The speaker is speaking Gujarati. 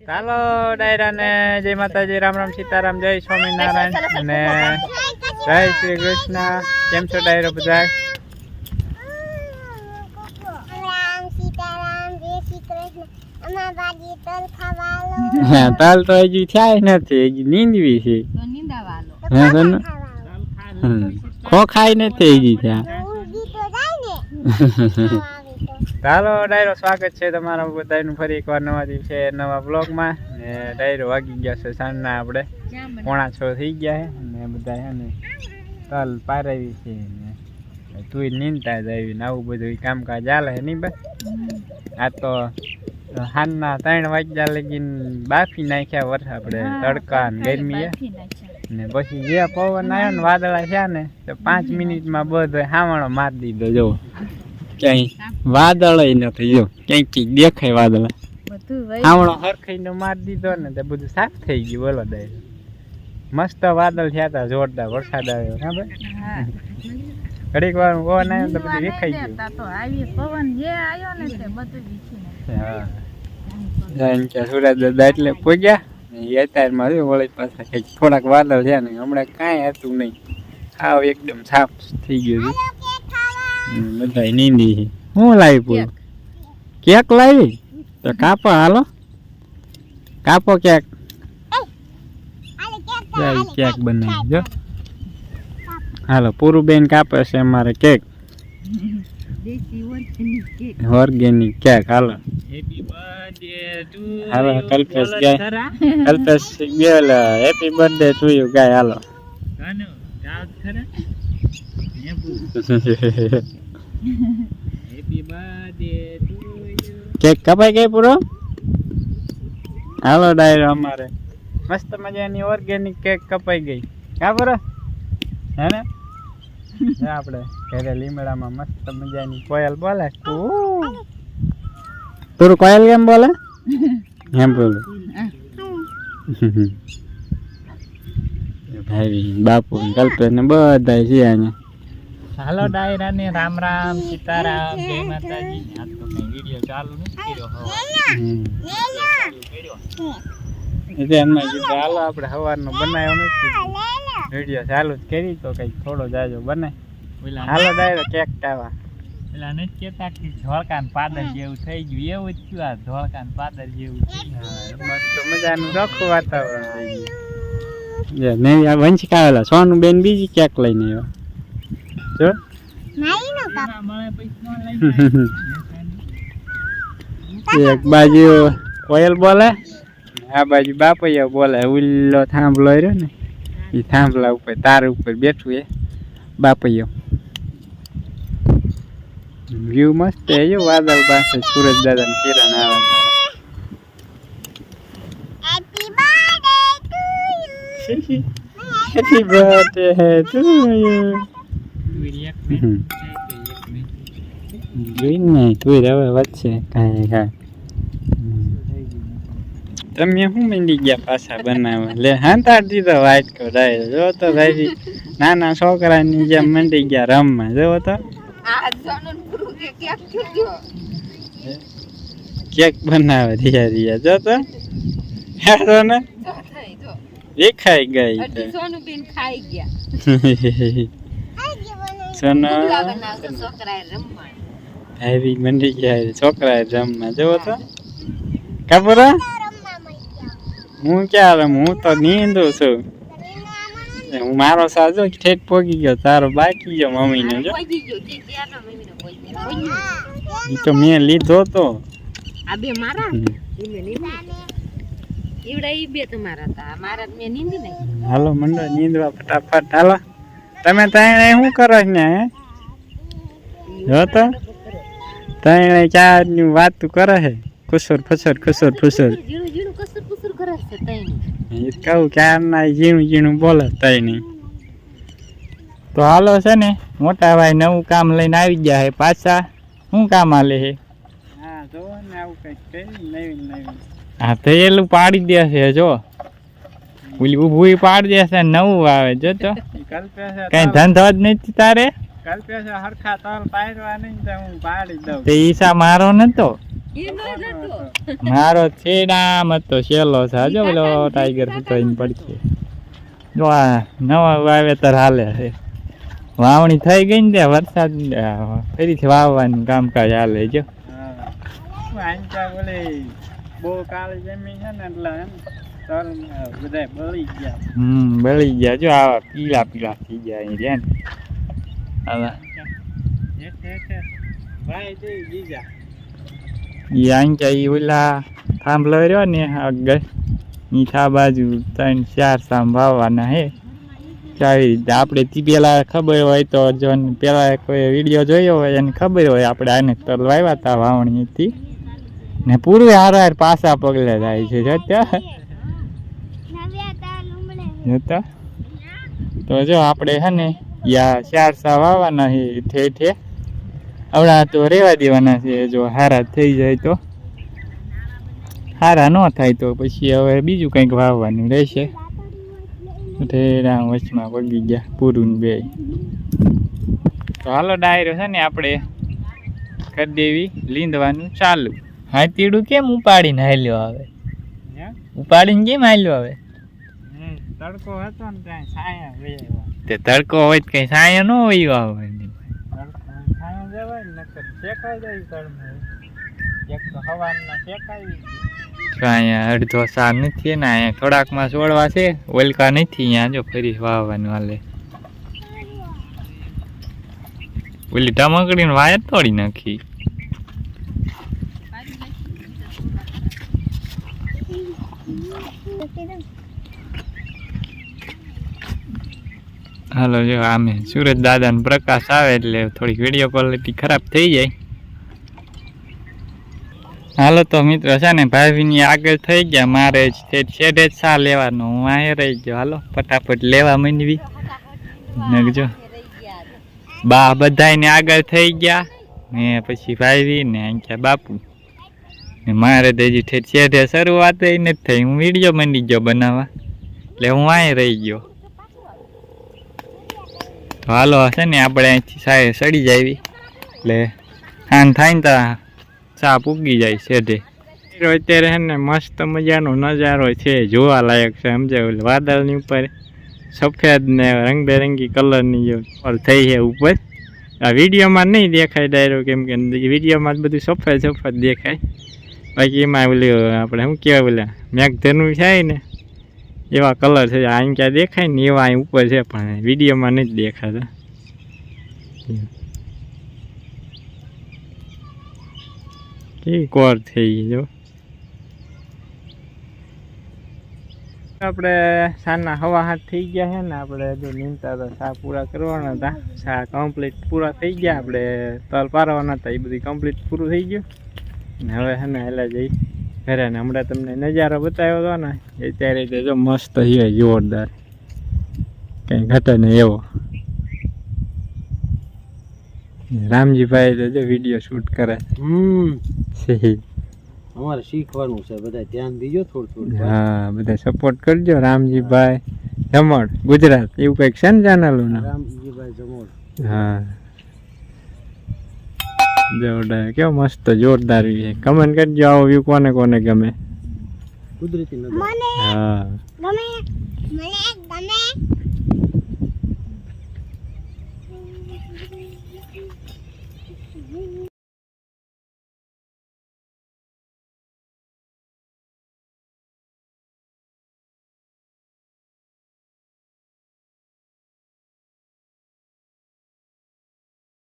ચાલો ડાયરાને જય માતાજી રામ રામ સીતારામ જય સ્વામિનારાયણ અને જય શ્રી કૃષ્ણ. કેમ છો ડાયરો બધા? રામ સીતારામ જય શ્રી કૃષ્ણ. અમાર બાજી તલ તો હજી થાય નથી હજી નીંદવી છે. ખો. ખોખાઈ નથી હજી ત્યાં ચાલો ડાયરો સ્વાગત છે તમારા બધાનું. ફરી એકવાર નવા દિવસે નવા બ્લોગમાં. ને ડાયરો વાગી ગયા છે સાંજના આપણે. પોણા છ થઈ ગયા છે. ને બધા છે ને તલ પારાવી છે ને. તું નીંદતા જ આવી ને આવું બધું કામકાજ ચાલે છે નહીં બસ આ તો સાંજના ત્રણ વાગ્યા લગીને બાફી નાખ્યા વર્ષ આપણે તડકા ને ગરમીએ ને પછી જે પવન આવ્યો ને વાદળા થયા ને તો પાંચ મિનિટમાં બધો હાવણો મારી દીધો જો ક્યાંય વાદળ નથી જો ક્યાંક દેખાય વાદળા હાવણો હરખાઈને મારી દીધો ને તે બધું સાફ થઈ ગયું બોલો દે મસ્ત વાદળ થયા હતા જોરદાર વરસાદ આવ્યો હા ભાઈ? ઘડીક વાર પવન આવ્યો તો બધું દેખાઈ ગયું સુરત દાદા એટલે એ અત્યારમાં વળી પાછા કંઈક થોડાક વાદળ છે ને હમણાં કાંઈ હતું નહીં. આવ એકદમ સાફ થઈ ગયું છે બધા નીંદી છે શું લાવી પૂરું કેક લાવી તો કાપો હાલો કાપો કેક આલે કેક ચાલ કેક બનાવી જો હાલો પૂરું બેન કાપે છે અમારે કેક ઓર્ગેનિક કેક હાલો હાલો કલ્પેશ ગાય કલ્પેશ ગયેલ હેપી બર્થડે ટુ યુ ગાય હાલો કેક કપાઈ ગઈ પૂરો? હાલો ડાયરો અમારે. મસ્ત મજાની ઓર્ગેનિક કેક કપાઈ ગઈ. કા પૂરો? હે ને? આપણે ઘરે લીમડામાં મસ્ત મજાની કોયલ બોલે? પૂરું કોયલ કેમ બોલે? એમ બોલે. ભાઈ, બાપુ કલ્પેશ ને બધા છે અહીંયા. હાલો ડાયરા ને રામ રામ સીતારામ જય માતાજી. આજ તો કઈ વીડિયો ચાલુ નથી કર્યો એટલે એમાં કીધું હાલો આપણે સવારનો બનાવ્યો નથી. વીડિયો ચાલુ જ કરી તો કંઈક થોડો જાજો બને હાલો ડાયરો કેક ટાવા. પેલા નથી કેતા કે ધોળકા ને પાદર જેવું થઈ ગયું. એવું જ થયું આ ધોળકા ને પાદર જેવું. મસ્ત મજાનું ચોખ્ખું વાતાવરણ થઈ ગયું. વંશિક આવેલા સોનું બેન બીજી કેક લઈને આવ્યો. નો ના ન. એક બાજુ કોયલ બોલે? આ બાજુ બાપૈયા બોલે ઉલ્લો થાંભલો રહ્યો ને એ થાંભલા ઉપર તાર ઉપર બેઠું એ બાપૈયો. વ્યૂ મસ્ત છે જો વાદળ પાસે સુરજ દાદા કિરણ આવે Happy birthday to birthday to you તું તું હવે વધશે કાંઈ કાંઈ તમે શું મંડી ગયા પાછા બનાવવા? લે હાંતાડ દીધો વાઇટ કઢાય જો તો ભાઈ નાના છોકરાની જેમ મંડી ગયા રમવા. જો તો. કેક બનાવે ધીયા ધીયા જો તો. હેડો ને. એ ખાઈ ગઈ તો. ખાઈ ગયા સોનો પુડલા બનાવતો છોકરાએ રમવા ભાઈ મંડી ગયા છોકરા રમવા. જવો તો. કાપુરા હું ક્યાં રમું? હું તો નીંદુ છું. હું મારો સાજો ઠેઠ પોગી ગયો. તારો બાકી ગયો મમ્મીને જો. તે મેં લીધો તો. આ બે મારા? હમ. ઈ મેં નીંદી ઈવડા ઈ બે તમારા હતા. મારા મેં નીંદી નહીં હાલો મંડળ નીંદવા ફટાફટ. હાલો. તમે ત્રણે શું કરો છો ને હે જો તો? ત્રણે ચારની વાતું કરે છે? કુસુર ફસુર કુસુર ફુસુર. એ કહું ક્યાર ના ઝીણું ઝીણું બોલે તઈ નહીં તો હાલો છે ને મોટા ભાઈ નવું કામ લઈને આવી ગયા છે પાછા. શું કામ હાલે છે? હા તો એલું પાડી દે છે જો. ઓલી ઊભું પાડ દેશે છે નવું આવે જો તો. કઈ ધંધો જ નથી તારે? કલ્પે છે હરખા તલ પાડવા નહીં તો હું પાડી દઉં. તે ઈસા મારો નતો? મારો છેડામ હતો શેલો છે. જો પેલો ટાઈગર હતો એમ પડશે. જો આ નવા વાવેતર હાલે છે. વાવણી થઈ ગઈ ને ત્યાં વરસાદ ફરીથી વાવવાનું કામકાજ હાલે જો. બોલે બહુ કાળી જમીન છે ને એટલે બધા બળી ગયા હમ, બળી ગયા. જો આવા પીળા પીળા થઈ ગયા અહીં રહ્યા ને આવા. ઈ આંક્યા ઈ ઓલા થાંભલો રહ્યો ને આગળ? થા બાજુ ત્રણ, ચાર સામ વાવવાના હે. આવી રીતે. આપણે પેલા ખબર હોય તો જો પેલા કોઈ વીડિયો જોયો હોય એને ખબર હોય આપણે આને તલ વાવ્યા હતા વાવણીથી ને પૂરું હાર હાર પાછા પગલે જાય છે તાલ જોતા તો જો આપણે હે ને યા ચારસા વાવવાના છે ઠે ઠે. આવડા તો રેવા દેવાના છે જો હારા થઈ જાય તો. હારા ન થાય તો પછી હવે બીજું કંઈક વાવવાનું રહેશે. ઠેરા વચમાં પગી ગયા પૂરું બે તો હાલો ડાયરો છે ને આપણે કરી દેવી લીંદવાનું ચાલુ. હાથીડું કેમ ઉપાડીને હાલ્યો આવે? હે? ઉપાડીને કેમ હાલ્યો આવે? તડકો હતો ને ત્યાં છાયા વહી તે તડકો હોય તો કઈ સાયા ન હોય આવે છાયા જવાય નકર શેકાઈ જાય તળમાં એક તો હવાના શેકાઈ અહીંયા અડધો સાર નથી ને અહીંયા થોડાકમાં છોડવા છે ઓલકા નથી અહીંયા જો ફરી વાવવાનું હાલે. ઓલી ટમકડીને વાયર તોડી નાખી. હાલો, જો આમે સુરત દાદાનો પ્રકાશ આવે એટલે થોડીક વીડિયો ક્વોલિટી ખરાબ થઈ જાય. હાલો, તો મિત્રો છે ને, ભાભીની આગળ થઈ ગયા. મારે શેઢે જ સા લેવાનો. હું અહીં રહી ગયો. હાલો, ફટાફટ લેવા માંડવી. નગજો બા બધાને આગળ થઈ ગયા. ને પછી ભાભી ને અહીંયા બાપુ. ને મારે તો હજી ઠેઠ શેઢે શરૂઆત નથી થઈ. હું વીડિયો માંડી ગયો બનાવવા. એટલે હું અહીં રહી ગયો. તો હાલો. હશે ને આપણે અહીંથી સાય સડી જાવી એટલે હાન થાય ને તા ચા પૂગી જાય છે અત્યારે છે ને મસ્ત મજાનો નજારો છે જોવા લાયક છે સમજાવ વાદળની ઉપર સફેદ ને રંગબેરંગી કલરની જે થઈ છે ઉપર. આ વિડીયોમાં નહીં દેખાય ડાયરો કેમ કે વિડીયોમાં જ બધું સફેદ સફેદ દેખાય. બાકી એમાં ઓલું આપણે શું કહેવાય ઓલા મેઘધનુ થાય ને એવા કલર છે. અહીં ક્યાં દેખાય ને એવા અહીં ઉપર છે, પણ વિડીયોમાં નથી દેખાતા. કેવી કોર થઈ ગઈ જો આપણે સાંજના હવા હાથ થઈ ગયા છે ને, આપણે જો નીંદતા હતા સા પૂરા કરવાના હતા. સા કમ્પ્લીટ પૂરા થઈ ગયા, આપણે તલ પારવાના હતા, એ બધું કમ્પ્લીટ પૂરું થઈ ગયું. ને હવે છે ને એટલે જઈ ઘરે ને હમણાં તમને નજારો બતાવ્યો હતો ને એ ત્યારે તો જો મસ્ત છે જોરદાર. કંઈ ઘટે નહીં એવો. રામજીભાઈ તો જો વીડિયો શૂટ કરે. હમ. અમારે શીખવાનું છે બધા ધ્યાન દીજો થોડું થોડું. હા બધા સપોર્ટ કરજો રામજીભાઈ જમણ ગુજરાત. એવું કંઈક છે ને ચેનલ રામજીભાઈ જમણ. હા. જોરદાર. કેવો મસ્ત જોરદાર છે. કમેન્ટ કરજો આવો વ્યૂ કોને કોને ગમે. કુદરતી નજારો. મને હા. ગમે મને ગમે. Mm-hmm.